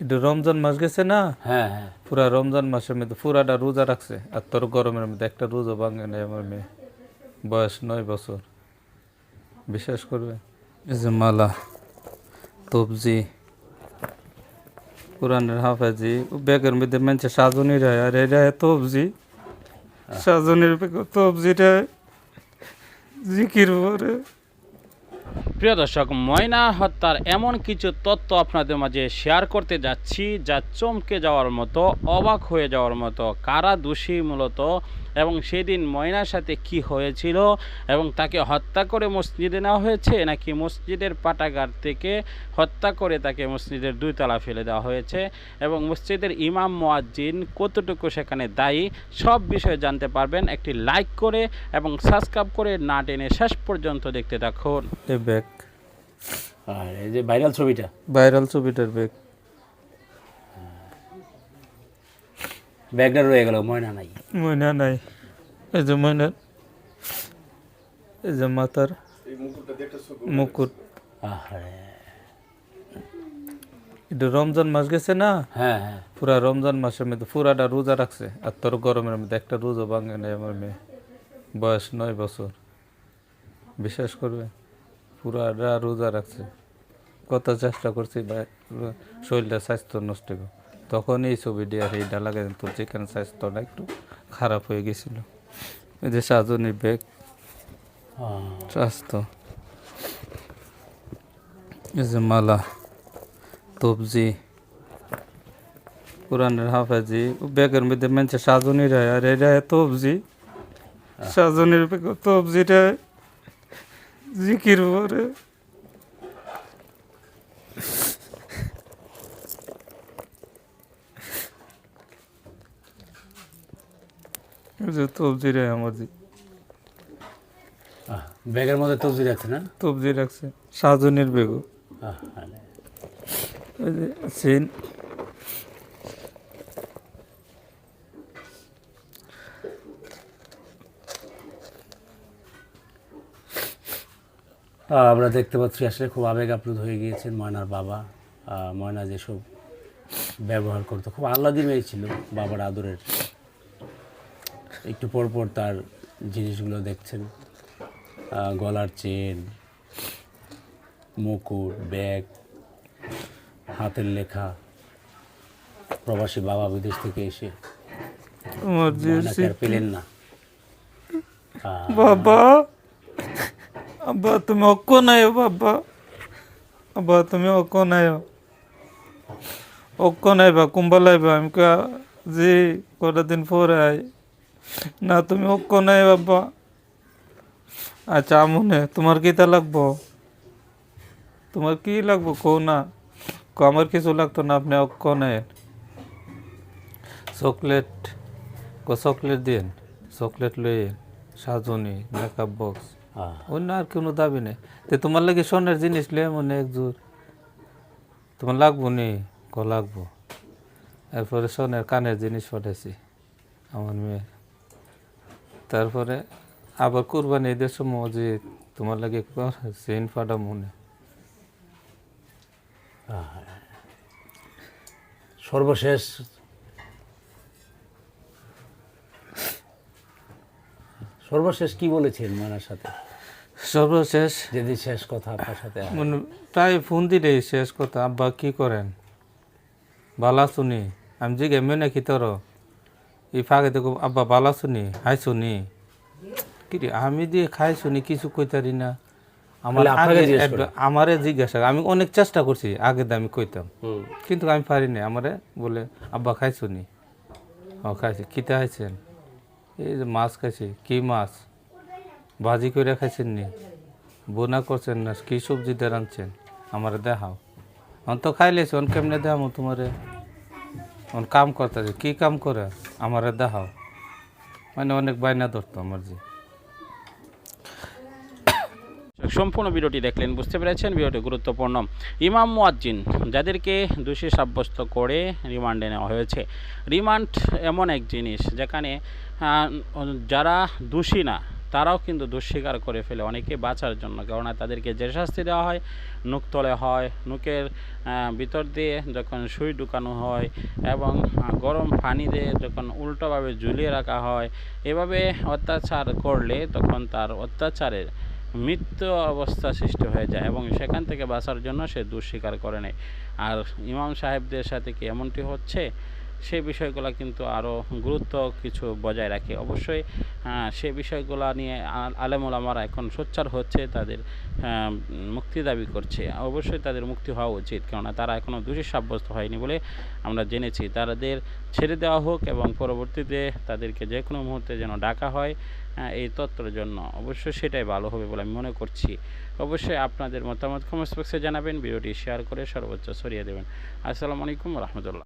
এটা রমজান মাস গেছে না? হ্যাঁ হ্যাঁ। পুরা রমজান মাসের মধ্যে পুরাটা রোজা রাখছে। আর তোর গরমের মধ্যে একটা রোজা ভাঙে নেই আমার মেয়ে। বয়স নয় বছর। বিশ্বাস করবে? এই যে মালা তবজি কোরআনের হাফাজি ব্যাগের মধ্যে মানছে সাজনি রায় আর এটা তবজি সাজনির তবজিটা জিকির পরে প্রিয় দর্শক, ময়না হত্যার এমন কিছু তথ্য আপনাদের মাঝে শেয়ার করতে যাচ্ছি যা চমকে যাওয়ার মতো, অবাক হয়ে যাওয়ার মতো, কারা দোষী মূলত এবং সেদিন ময়নার সাথে কি হয়েছিল এবং তাকে হত্যা করে মসজিদে নেওয়া হয়েছে নাকি মসজিদের পাটাগার থেকে হত্যা করে তাকে মসজিদের দুইতলা ফেলে দেওয়া হয়েছে এবং মসজিদের ইমাম, মোয়াজ্জিন কতটুকু সেখানে দায়ী, সব বিষয়ে জানতে পারবেন। একটি লাইক করে এবং সাবস্ক্রাইব করে না টেনে শেষ পর্যন্ত দেখতে থাকুন। আর এই যে ভাইরাল ছবিটা? ভাইরাল ছবিটার ব্যাগ ব্যাগটা রয়ে গেল ময়না নাই। ময়না নাই। এই যে ময়না এই যে মাতার মুকুট। আহারে। এটা রমজান মাস গেছে না? হ্যাঁ হ্যাঁ। পুরা রমজান মাসের মধ্যে পুরাটা রোজা রাখছে। আর তোর গরমের মধ্যে একটা রোজা ভাঙে নেই আমার মেয়ে। বয়স নয় বছর। বিশ্বাস করবে? পুরাটা রোজা রাখছে। কত চেষ্টা করছি ভাই শরীরটা স্বাস্থ্য নষ্ট হবে। তখন এই ছবিটি আর এইটা লাগাই তোর যেখানে স্বাস্থ্যটা একটু খারাপ হয়ে গেছিল। এই যে সাজনী ব্যাগ স্বাস্থ্য। এই যে মালা তবজি কোরআনের হাফাজি ব্যাগের মধ্যে মানছে সাজনি রায় আর এটা তবজি। সাজনির ব্যাগ তবজিটা জিকির পরে এই যে তবজি আমার ব্যাগের মধ্যে তবজি রাখছে না? তবজি রাখছে। সাজনের বেগু ওই যে আমরা দেখতে পাচ্ছি আসলে খুব আবেগ আপ্লুত হয়ে গিয়েছেন ময়নার বাবা। ময়না যেসব ব্যবহার করতো খুব আহ্লাদি মেয়ে ছিল বাবার আদরের। একটু পর পর তার জিনিসগুলো দেখছেন। গলার চেন মুকুট ব্যাগ হাতের লেখা। প্রবাসী বাবা বিদেশ থেকে এসে পেলেন না। বাবা! আব্বা তুমি অক্ক নাই বাবা আব্বা তুমি অক্ক নাই অক্ক নাই বা কুম্বা লাইবা আমি কা জি কটা দিন পরে আই না তুমি অক্ক নাই বাবা আচ্ছা আমনে তোমার কিতা লাগবো তোমার কি লাগবো কো না কো আমার কিছু লাগতো না আপনি অক্ক নাই চকলেট কো চকলেট দিন চকলেট লই সাজনি মেকআপ বক্স অন্য আর কোনো দাবি নেই। তো তোমার লাগে সোনার জিনিস লে মনে এক জোর তোমার লাগবো নি? ক লাগবো। এরপরে সোনার কানের জিনিস পাঠাইছি, আমার মেয়ে তারপরে আবার কুরবানি ঈদের সময় যে তোমার লাগে চেইন ফাটা মনে সর্বশেষ। সর্বশেষ কি বলেছেন ময়নার সাথে? সর্বশেষ যদি শেষ কথা আপনার সাথে মানে প্রায় ফোন দিলে শেষ কথা। আব্বা কি করেন? বালা শুনি আমি জিগে মেনে কি তোর? এই ফাঁকে দেখো আব্বা বালা শুনি হাই শুনি কি আমি দিয়ে খাই শুনি কিছু কইতারি না। আমার জিজ্ঞেস একবার- আমারে জিজ্ঞাসা আমি অনেক চেষ্টা করছি আগে দিয়ে আমি কইতাম। কিন্তু আমি পারি না আমারে বলে আব্বা খাই শুনি ও খাইছি। কিতা খাইছেন? এই যে মাছ খাইছি। কি মাছ? ভাজি করে খাইছেন নি বোনা করছেন না, কি সবজি দিয়ে রাঁধছেন? আমার দেখাও। অন তো খাই খাইলেছি, অন কেমনে দেখাবো তোমারে? অন কাম করতেছে, কি কাম করে? আমার দেখাও। মানে অনেক বায়না ধরতো আমার যে। সম্পূর্ণ ভিডিওটি দেখলেন, বুঝতে পেরেছেন? ভিডিওটি গুরুত্বপূর্ণ। ইমাম মুয়াজ্জিন, যাদেরকে দোষী সাব্যস্ত করে রিমান্ডে নেওয়া হয়েছে। রিমান্ড এমন এক জিনিস, যেখানে যারা দোষী না তারাও কিন্তু দুঃস্বীকার করে ফেলে অনেকে বাঁচার জন্য। কেননা তাদেরকে যে শাস্তি দেওয়া হয়, নুক তলে হয়, নুকের ভিতর দিয়ে যখন সুই ঢুকানো হয় এবং গরম পানি দিয়ে যখন উল্টোভাবে ঝুলিয়ে রাখা হয়, এভাবে অত্যাচার করলে তখন তার অত্যাচারের মৃত্যু অবস্থা সৃষ্টি হয়ে যায় এবং সেখান থেকে বাঁচার জন্য সে দুঃস্বীকার করে নেয়। আর ইমাম সাহেবদের সাথে কি এমনটি হচ্ছে? সেই বিষয়গুলো কিন্তু আরও গুরুত্ব কিছু বজায় রাখে। অবশ্যই সে বিষয়গুলো নিয়ে আলেমুলামারা এখন সোচ্চার হচ্ছে, তাদের মুক্তি দাবি করছে। অবশ্যই তাদের মুক্তি হওয়া উচিত, কেননা তারা এখনও দোষী সাব্যস্ত হয়নি বলে আমরা জেনেছি। তাদের ছেড়ে দেওয়া হোক এবং পরবর্তীতে তাদেরকে যে কোনো মুহূর্তে যেন ডাকা হয় এই তত্ত্বের জন্য অবশ্যই সেটাই ভালো হবে বলে আমি মনে করছি। অবশ্যই আপনাদের মতামত কমেন্টস বক্সে জানাবেন, ভিডিওটি শেয়ার করে সর্বোচ্চ ছড়িয়ে দেবেন। আসসালামু আলাইকুম রহমতুল্লাহ।